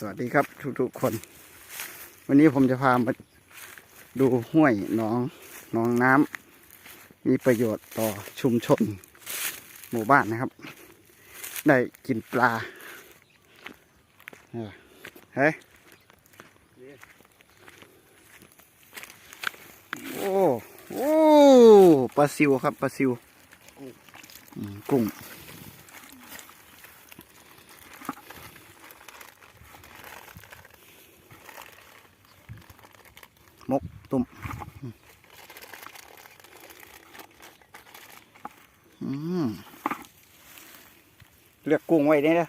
สวัสดีครับทุกๆคน วันนี้ผมจะพามาดูห้วยหนองหนองน้ำมีประโยชน์ต่อชุมชน หมู่บ้านนะครับ ได้กินปลาเฮ้ยโอ้โอ้ปลาซิวครับปลาซิวกุ้ง มก ตุ่มเลือกกุ้งไว้นี่นะ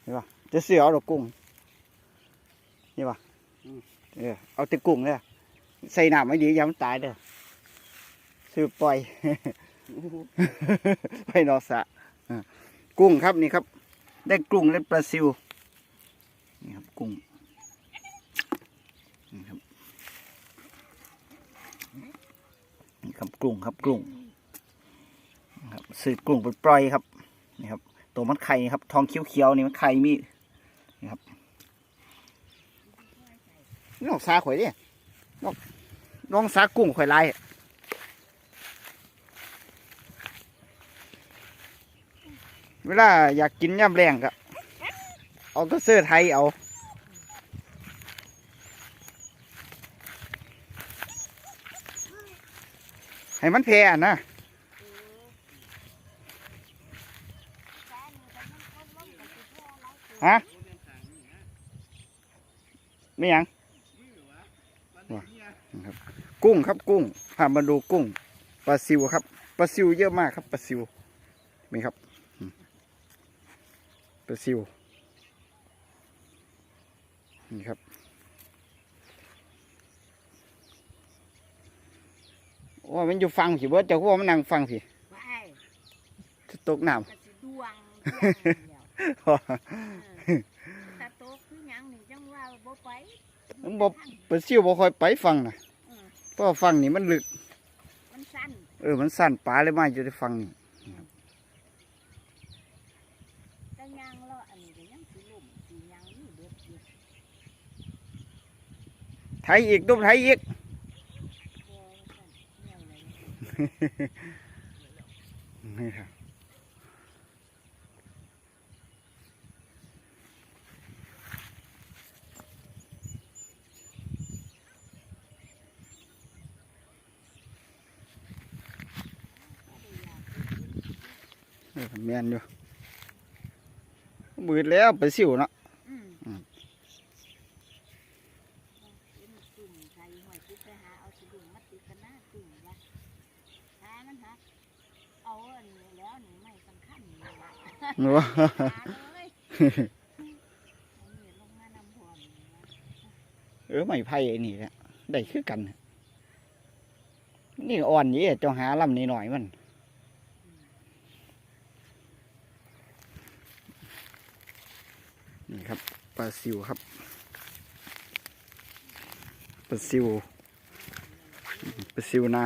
เห็นปะจะเสือเอาดอกกุ้งนี่ปะเออเอาแต่กุ้งเลยใส่น้ำไม่ดีย้ำตายเด้อซื้อปล่อยไปนอสะอะกุ้งครับนี่ครับ ได้กุ้งได้ปลาซิวนี่ครับกุ้ง นี่ครับนี่ค รับกลุ่งครับกลุ่งนะครับซื้อกลุ่งปปล่อยครับนี่ครับตัวมันไข่ครับ ทองเขียวๆนี่มันไข่มีนี่ครับนี่นอกซาข่อยดินอกน้องซากุ้งข่อยลายเวลาอยากกินย่ำแรงก็เอาก็เสื้อไทยเอา ให้มันแพร่นะฮะไม่ยังครับกุ้งครับกุ้งพามาดูกุ้งปลาซิวครับปลาซิวเยอะมากครับปลาซิวนี่ครับปลาซิวนี่ครับ ว่ามันอยู่ฟังสิเบิดเจ้าก็ว่ามันนั่งฟังสิไปจะตกน้กระสิดวงอย่างเดียวำเออถ้าโตกคือหยังนี่จังว่าบ่ไปมันบ่ปลาซิวบ่ค่อยไปฟังนะเออเพราะว่าฟังนี่มันลึก มันสั้นเออ มันสั้นปลาเลยมาอยู่ในฟังนี่แต่ยางเลาะอันนี้ก็ยังสิลุ่มสิหยังนี่เด็ดอยู่ไทยอีกดุมไทยอีก บ่ว่าซั่นแนี่ครับเออแมนอยู่มืดแล้วไปสิวเนาะ อืม อืม เป็นตุ่มใส่หอยติดไปหาเอาสะดุ้งมาติดกันหน้าตุ่มละหามันหา เอาอันนี้แล้วนี่ไม่สำคัญนี่ล่ะหนูหาเลยอานี่ลงมานำพรนี่ล่ะเออไม่ไพ่ไอ้นี่แหละได้คือกัน นี่อ่อนยี่เจ้าหาลำนี้หน่อยมัน นี่ครับปลาซิวครับปลาซิวปลาซิวนา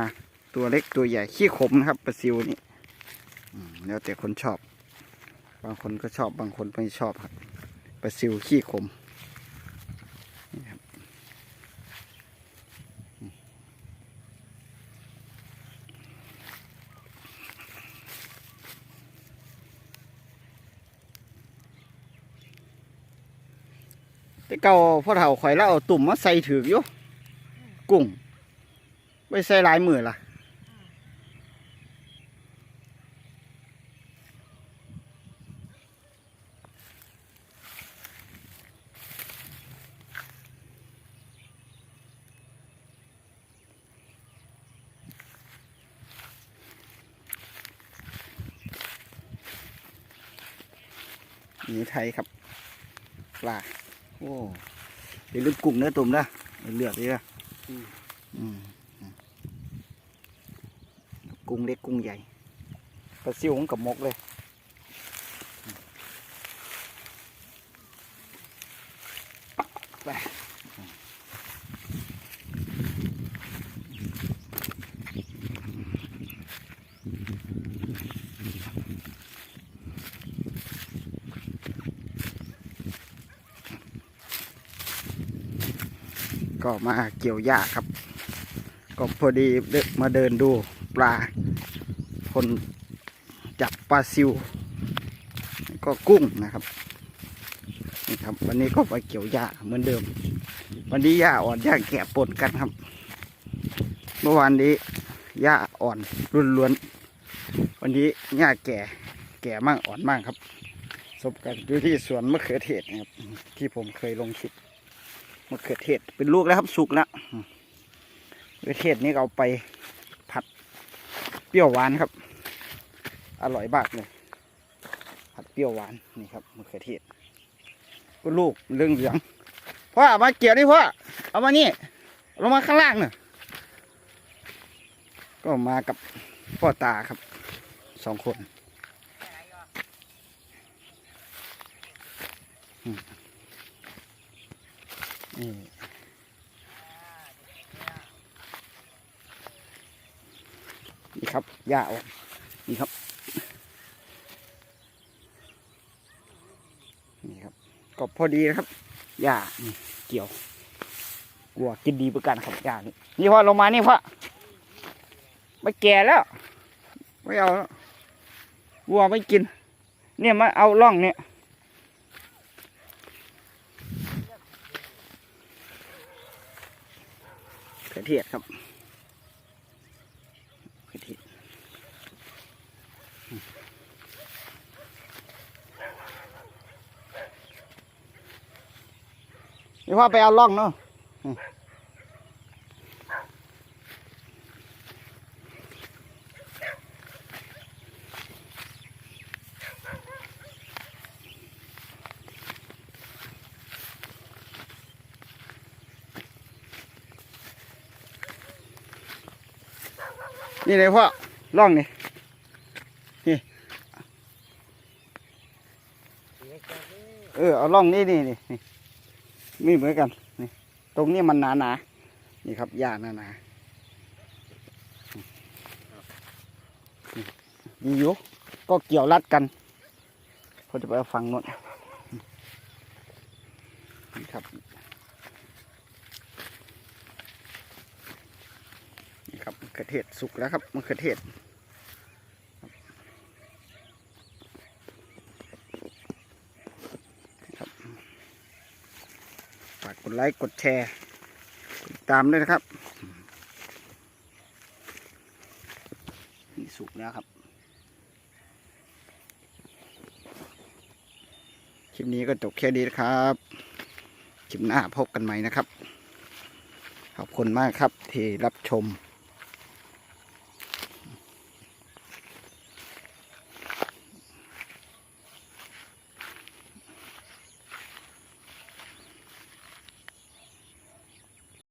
ตัวเล็กตัวใหญ่ขี้ขมนะครับปลาซิวนี่ แล้วแต่คนชอบ บางคนก็ชอบบางคนไม่ชอบครับปลาซิวขี้ขมนี่ครับแต่เก่าพ่อเฒ่าข่อยแล้วเอาตุ่มมาใส่ถืออยู่กุ้งไปใส่หลายมือล่ะ นี่ไทยครับปลาโอ้เดี๋ยวลืมกุ้งเนื้อตุ่มนะเลือกดีนะอืมอืมกุ้งเล็กกุ้งใหญ่ปลาซิวของกับมกเลยไป ก็มาเกี่ยวหญ้าครับ ก็พอดีเดินมาเดินดูปลา คนจับปลาซิว ก็กุ้งนะครับนี่ครับ วันนี้ก็ไปเกี่ยวหญ้าเหมือนเดิม วันนี้หญ้าอ่อนหญ้าแก่ปนกันครับ เมื่อวานนี้หญ้าอ่อนล้วนๆวันนี้หญ้าแก่แก่มั่งอ่อนมั่งครับสบกันอยู่ที่สวนมะเขือเทศนะครับ ที่ผมเคยลงคลิป มะเขือเทศเป็นลูกแล้วครับสุกแล้วมะเขือเทศนี้เอาไปผัดเปรี้ยวหวานครับ อร่อยมากเลยผัดเปรี้ยวหวานนี่ครับมะเขือเทศก็ลูกเรื่องเหลืองพ่อเอามาเกี่ยวนี่พ่อเอามานี่ลงมาข้างล่างเนอะก็มากับพ่อตาครับสองคนอืม นี่นี่ครับหญ้าออกนี่ครับ นี่ครับ ก็พอดีนะครับหญ้านี่เกี่ยวกลัวกินดีเหมือนกันครับหญ้านี่นี่พ่อลงมานี่พ่อไม่แก่แล้ว ไม่เอาแล้ววัวไม่กิน เนี่ยมาเอาล่องเนี่ย เทียดครับกระเทียดนี่พ่อไปเอาล่องเนาะอืม นี่เลยพ่อล่องนี่นี่เออเอาล่องนี่นี่นี่นี่ไม่เหมือนกันนี่ตรงนี้มันหนาหนานี่ครับหญ้าหนาหนาดีอยู่ก็เกี่ยวรัดกันเขาจะไปเอาฟังน้นนี่ครับ ครับมะเขือเทศสุกแล้วครับมะเขือเทศฝากกดไลค์กดแชร์ติดตามด้วยนะครับนี่สุกแล้วครับคลิปนี้ก็จบแค่นี้นะครับคลิปหน้าพบกันใหม่นะครับ ขอบคุณมากครับที่รับชม